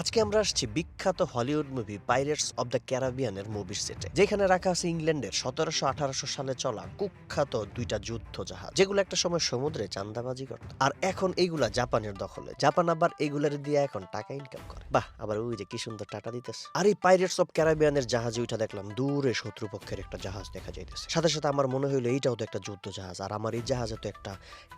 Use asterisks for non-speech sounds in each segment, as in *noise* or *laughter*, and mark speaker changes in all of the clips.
Speaker 1: আজকে আমরা আসছি বিখ্যাত Hollywood movie pirates of the ক্যারাবিয়ানের মুভির সেটে, যেখানে রাখা আছে ইংল্যান্ডের সতেরোশো আঠারোশো সালে চলা কুখ্যাত দুইটা যুদ্ধ জাহাজ যেগুলো একটা সময় সমুদ্রে চান্দাবাজি করত। আর এখন এইগুলা জাপানের দখলে। জাপান আবার এইগুলার দিয়ে এখন টাকা ইনকাম করে। বাহ, আবার ওই যে কি সুন্দর টাটা দিতেছে। আর এই পাইরেটস অব ক্যারাবিয়ানের জাহাজে উঠা দেখলাম, দূরে শত্রুপক্ষের একটা জাহাজ দেখা যাইতেছে। সাথে সাথে আমার মনে হইল এইটাও তো একটা যুদ্ধ জাহাজ আর আমার এই জাহাজে তো একটা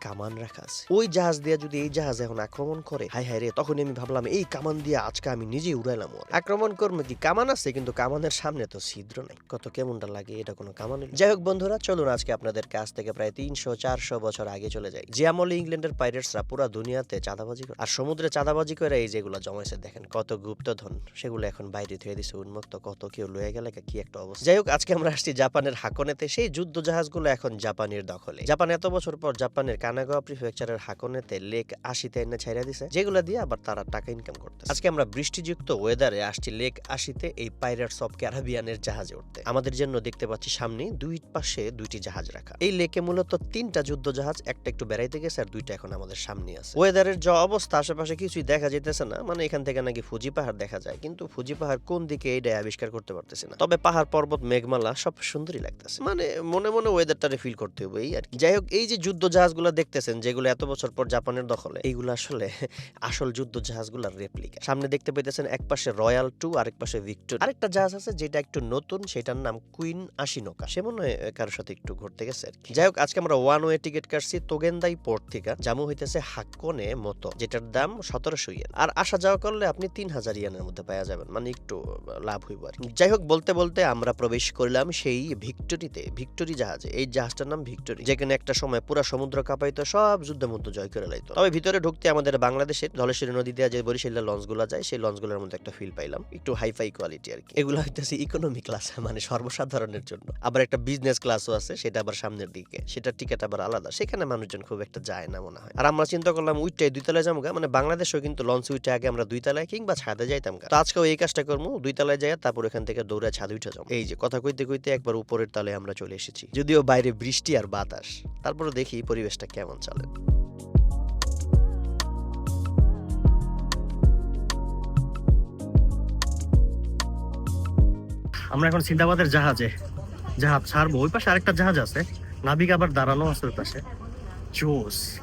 Speaker 1: কামান রাখা আছে। ওই জাহাজ দিয়ে যদি এই জাহাজ এখন আক্রমণ করে হাই হাই রে তখন আমি ভাবলাম এই কামান দিয়ে আজকে আমি নিজেই উড়াইলাম ওর। আক্রমণ করব কি কামান আছে, কিন্তু কামানের সামনে তো ছিদ্র নাই। কত কেমনটা লাগে, এটা কোনো কামান যাই হোক বন্ধুরা, চলুন আজকে আপনাদের কাছ থেকে প্রায় তিনশো, চারশো বছর আগে চলে যাই। যে আমলে ইংল্যান্ডের পাইরেটসরা পুরো দুনিয়াতে চাঁদাবাজি করে। আর সমুদ্রে চাঁদাবাজি করে এই যেগুলো জমাইছে দেখেন কত গুপ্তধন। সেগুলো এখন বাইরে থুয়ে দিছে উন্মুক্ত, কত কেউ লয়ে গেলে কি একটা অবস্থা। যাই হোক, আজকে আমরা আসছি জাপানের হাকনেতে। সেই যুদ্ধ জাহাজগুলো এখন জাপানের দখলে। জাপান এত বছর পর জাপানের কানাগাওয়া প্রিফেকচারের হাকনেতে লেক আশিতে এনে ছাইরা দিছে, যেগুলো দিয়ে আবার তারা টাকা ইনকাম করতে আজকে বৃষ্টিযুক্ত ওয়েদারে আসছি লেক আশিতে এই পাইরেটস অফ ক্যারাবিয়ানের জাহাজে উঠতে। আমাদের জন্য দেখতে পাচ্ছি সামনে দুই পাশে দুইটি জাহাজ রাখা। এই লেকে মূলত তিনটা যুদ্ধ জাহাজ একটা একটু বেড়াইতে গেছে আর দুইটা এখন আমাদের সামনে আছে। ওয়েদারের যে অবস্থা, আশেপাশে কিছুই দেখা যেতেছে না মানে এখান থেকে নাকি ফুজি পাহাড় দেখা যায়, কিন্তু ফুজি পাহাড় কোন দিকে এইটাই আবিষ্কার করতে পারতেছে না। তবে পাহাড়, পর্বত, মেঘমালা সব সুন্দরই লাগতেছে। মানে মনে মনে ওয়েদারটারে ফিল করতে হবে এই আর কি। যাই হোক, এই যে যুদ্ধ জাহাজগুলো দেখতেছেন, যেগুলো এত বছর পর জাপানের দখলে, এইগুলো আসলে আসল যুদ্ধ জাহাজগুলোর রেপ্লিকা সামনে দেখতে পেতেছেন এক পাশে রয়্যাল টু, আরেক পাশে ভিক্টোর আরেকটা জাহাজ আছে, যেটা একটু নতুন, সেটার নাম কুইন আশিনোকা। সে মনে হয় কারোর সাথে একটু ঘুরতে গেছে আর কি। যাই হোক, আজকে আমরা ওয়ান ওয়ে টিকিট কাটছি তোগেন্দাই পোর্ট থেকে। জামু হইতেছে হাক্কনে মতো, যেটার দাম সতেরোশো ইয়েন আর আসা যাওয়া করলে আপনি তিন হাজার ইয়েনের মধ্যে পাওয়া যাবেন। মানে একটু লাভ হইব আর যাই হোক, বলতে বলতে আমরা প্রবেশ করলাম সেই ভিক্টোরিতে, ভিক্টোরি জাহাজে। এই জাহাজটার নাম ভিক্টোরি। যেখানে একটা সময় পুরো সমুদ্র কাঁপাইতো, সব যুদ্ধ মুদ্ধ জয় করে লাইতো। তবে ভিতরে ঢুকতে আমাদের বাংলাদেশের ধলেশ্বরী নদী দিয়ে যে বরিশালের লঞ্চগুলো যায় সেই লঞ্চগুলোর মধ্যে একটা ফিল পাইলাম। একটু হাইফাই কোয়ালিটি আর কি। এগুলো হইতেছে ইকোনমি ক্লাস *laughs* মানে সর্বসাধারণের জন্য। আবার একটা বিজনেস ক্লাসও আছে, সেটা আবার সামনের দিকে। সেটা টিকিট আবার আলাদা। সেখানে মানুষজন খুব একটা যায় না মনে হয়। আর আমরা চিন্তা করলাম উইটাই দুই তলায় যাব মানে বাংলাদেশেও কিন্তু লঞ্চ উইটে আগে আমরা দুই তলায় কিংবা ছাদে যাইতাম। তো আজকেও এই কাজটা করব দুই তলায় যাই তারপর এখান থেকে দৌড়ে ছাদ উঠে যাব। এই যে, কথা কইতে কইতে একবার উপরের তলে আমরা চলে এসেছি। যদিও বাইরে বৃষ্টি আর বাতাস তারপরে দেখি পরিবেশটা কেমন চলে।
Speaker 2: আমরা এখন সিন্দাবাদের জাহাজে। জাহাজ ছাড়বো। ওই পাশে আরেকটা জাহাজ আছে। নাবিক আবার দাঁড়ানো আছে ওই পাশে। জোস।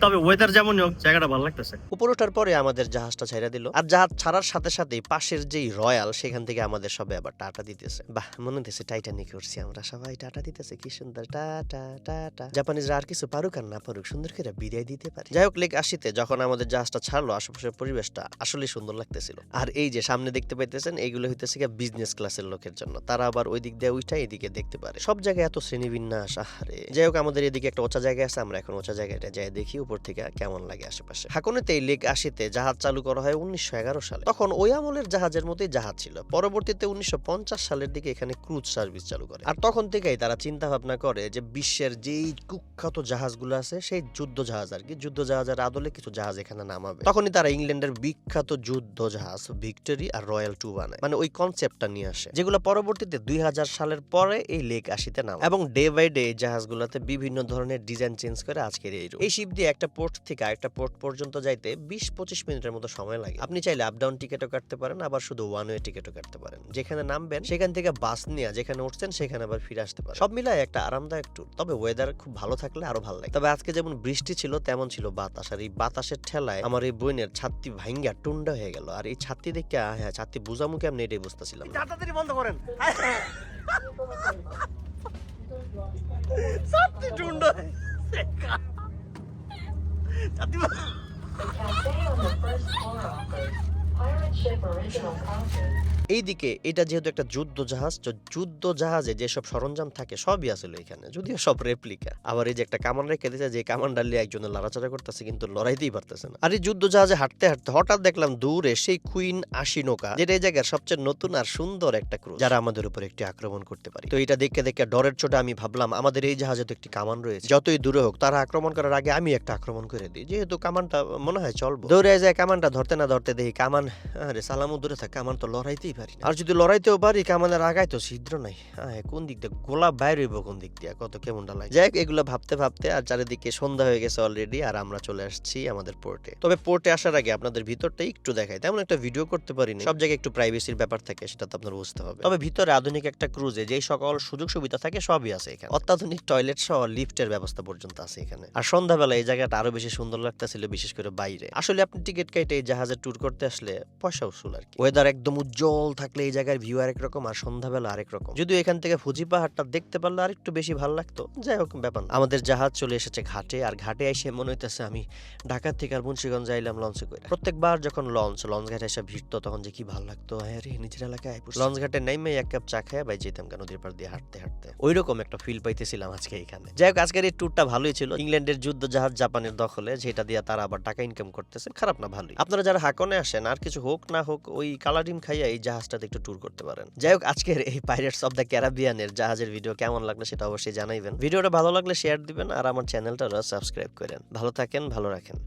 Speaker 2: তবে ওয়েদার যেমন হোক, জায়গাটা ভালো লাগতেছে।
Speaker 1: উপরে ওঠার পরে আমাদের জাহাজটা ছেড়ে দিল। আর জাহাজ ছাড়ার সাথে সাথে পাশের যেই রয়্যাল, সেখান থেকে আমাদের সবাই আবার টাটা দিতেছে। বাহ, মনে হতেছে টাইটানিক করছি আমরা। সবাই টাটা দিতেছে, কি সুন্দর। টাটা টাটা জাপানিজরা আর কিছু পারুক আর না পারুক, সুন্দর করে বিদায় দিতে পারে। যাই হোক লেক আসিতে যখন আমাদের জাহাজটা ছাড়লো, আশেপাশের পরিবেশটা আসলে সুন্দর লাগতেছিল। আর এই যে সামনে দেখতে পাইতেছেন, এইগুলো হইতেছে কি বিজনেস ক্লাসের লোকের জন্য। তারা আবার ওই দিক দিয়ে উঠা এদিকে দেখতে পারে। সব জায়গায় এত শ্রেণীবিন্যাস, আহারে। যাই হোক, আমাদের এদিকে একটা ওচা জায়গা আছে, আমরা এখন ওচা জায়গাটা যাই দেখি উপর থেকে কেমন লাগে আশেপাশে। হাকনেতে লেক আশিতে জাহাজ চালু করা হয় উনিশশো এগারো সালে। তখন ওই আমলের জাহাজের মতোই জাহাজ ছিল। পরবর্তীতে উনিশশো পঞ্চাশ সালের দিকে এখানে ক্রুজ সার্ভিস চালু করে। আর তখন থেকেই তারা চিন্তা ভাবনা করে যে বিশ্বের যেই কুখ্যাত জাহাজগুলো আছে, সেই যুদ্ধ জাহাজ আর কি। যুদ্ধ জাহাজের আদলে কিছু জাহাজ এখানে নামাবে। তখনই তারা ইংল্যান্ডের বিখ্যাত যুদ্ধ জাহাজ ভিক্টোরি আর রয়্যাল টু বানায়। মানে ওই কনসেপ্টটা নিয়ে আসে। যেগুলো পরবর্তীতে দুই হাজার সালের পরে এই লেক আশিতে নাম এবং ডে বাই ডে জাহাজগুলোতে বিভিন্ন ধরনের ডিজাইন চেঞ্জ করে আজকের এই রূপ। এই শিপ দিয়ে একটা পোর্ট থেকে আরেকটা পোর্ট পর্যন্ত যাইতে বিশ পঁচিশ মিনিটের মতো সময় লাগে। আপনি চাইলে আপ ডাউন টিকিটও কাটতে পারেন আবার শুধু ওয়ান ওয়ে টিকিটও কাটতে পারেন। যেখানে নামবেন সেখান থেকে বাস নিয়ে যেখানে উঠছেন সেখানে আবার ফিরে আসতে পারেন। সব মিলায় একটা আরামদায়ক ট্যুর তবে ওয়েদার খুব ভালো থাকলে আরও ভালো লাগে। তবে আজকে যেমন বৃষ্টি ছিল তেমন ছিল বাতাস। আর এই বাতাসের ঠেলায় আমার এই বইনের ছাত্রী ভাঙ্গা টুন্ডা হয়ে গেল। আর এই ছাত্রী দেখে হ্যাঁ ছাত্রী বুঝামুখে আমি এটাই বুঝতেছিলাম।
Speaker 2: তাড়াতাড়ি বন্ধ করেন। *laughs*
Speaker 3: The cafe on the first floor offers pirate ship original content.
Speaker 1: এইদিকে এটা যেহেতু একটা যুদ্ধ জাহাজ, তো যুদ্ধ জাহাজে যেসব সরঞ্জাম থাকে সবই আসলে এখানে, যদিও সব রেপ্লিকা আবার এই যে একটা কামান রেখে দিয়েছে, যে কামান ডালিয়ে একজনের লড়াচড়া করতেছে, কিন্তু লড়াইতেই পারতেছে না। আর এই যুদ্ধ জাহাজে হাঁটতে হাঁটতে হঠাৎ দেখলাম দূরে সেই কুইন আশি নৌকা, যেটা এই জায়গার সবচেয়ে নতুন আর সুন্দর একটা ক্রুজ যারা আমাদের উপর একটি আক্রমণ করতে পারে। তো এটা দেখে দেখে ডরের চোটে আমি ভাবলাম, আমাদের এই জাহাজে তো একটি কামান রয়েছে। যতই দূরে হোক, তারা আক্রমণ করার আগে আমি একটা আক্রমণ করে দিই। যেহেতু কামানটা মনে হয় চলবো। দৌড়ে যায় কামানটা ধরতে না ধরতে দেখি কামান, আরে সালামু, দূরে থাক, কামান তো লড়াইতেই পারি না। আর যদি লড়াইতেও পারি কামানের আগায় তো ছিদ্র নাই। হ্যাঁ কোন দিক দিয়ে গোলা বাইর হইব কোন দিক দিয়ে? কত কেমনটা লাগে? যাই হোক, এগুলো ভাবতে ভাবতে আর চারিদিকে সন্ধ্যা হয়ে গেছে অলরেডি আর আমরা চলে আসছি আমাদের পোর্টে তবে পোর্টে আসার আগে আপনাদের ভিতরটা একটু দেখাই। তেমন একটা ভিডিও করতে পারিনি। সব জায়গায় একটু প্রাইভেসির ব্যাপার থাকে সেটা তো আপনার বুঝতে হবে। তবে ভিতরে আধুনিক একটা ক্রুজে যেই সকল সুযোগ সুবিধা থাকে সবই আছে এখানে। অত্যাধুনিক টয়লেট সহ লিফটের ব্যবস্থা পর্যন্ত আছে এখানে। আর সন্ধ্যাবেলা এই জায়গাটা আরও বেশি সুন্দর লাগতেছিল বিশেষ করে বাইরে। আসলে আপনি টিকিট কেটে এই জাহাজে ট্যুর করতে আসলে পয়সা উসুল আর কি। ওয়েদার একদম উজ্জ্বল থাকলে এই জায়গার ভিউ আরেক রকম আর সন্ধ্যাবেলা আরেক রকম। যদিও এখান থেকে ফুজি পাহাড়টা দেখতে পারলে আরেকটু বেশি ভালো লাগতো। যাই হোক, ব্যাপার আমাদের জাহাজ চলে এসেছে ঘাটে, আর ঘাটে এসে মনে হইতেছে আমি ঢাকা থেকে আর মুন্সিগঞ্জ যাইলাম লঞ্চে করে প্রত্যেকবার যখন লঞ্চ লঞ্চ ঘাটে এসে ভিড়তো, তখন যে কি ভালো লাগতো হ্যাঁ রে, নিজের এলাকায় লঞ্চ ঘাটে নাইমে এক কাপ চা খেয়ে বাই যেতাম কেন, নদীর পার দিয়ে হাঁটতে হাঁটতে। ওই রকম একটা ফিল পাইতেছিলাম আজকে এখানে। যাই হোক, আজকের এই ট্যুরটা ভালোই ছিল। ইংল্যান্ডের যুদ্ধ জাহাজ জাপানের দখলে, যেটা দিয়ে তারা আবার টাকা ইনকাম করতেছে, খারাপ না, ভালোই। আপনারা যারা হাকনে আসেন, আর কিছু হোক না হোক, ওই কালা ডিম খাইয়া এই জাহাজটাতে একটু ট্যুর করতে পারেন। যাই হোক, আজকের এই পাইরেটস অফ দ্য ক্যারাবিয়ানের জাহাজের ভিডিও কেমন লাগল সেটা অবশ্যই জানাইবেন। ভিডিওটা ভালো লাগলে শেয়ার দিবেন আর আমার চ্যানেলটা সাবস্ক্রাইব করেন। ভালো থাকেন, ভালো রাখেন।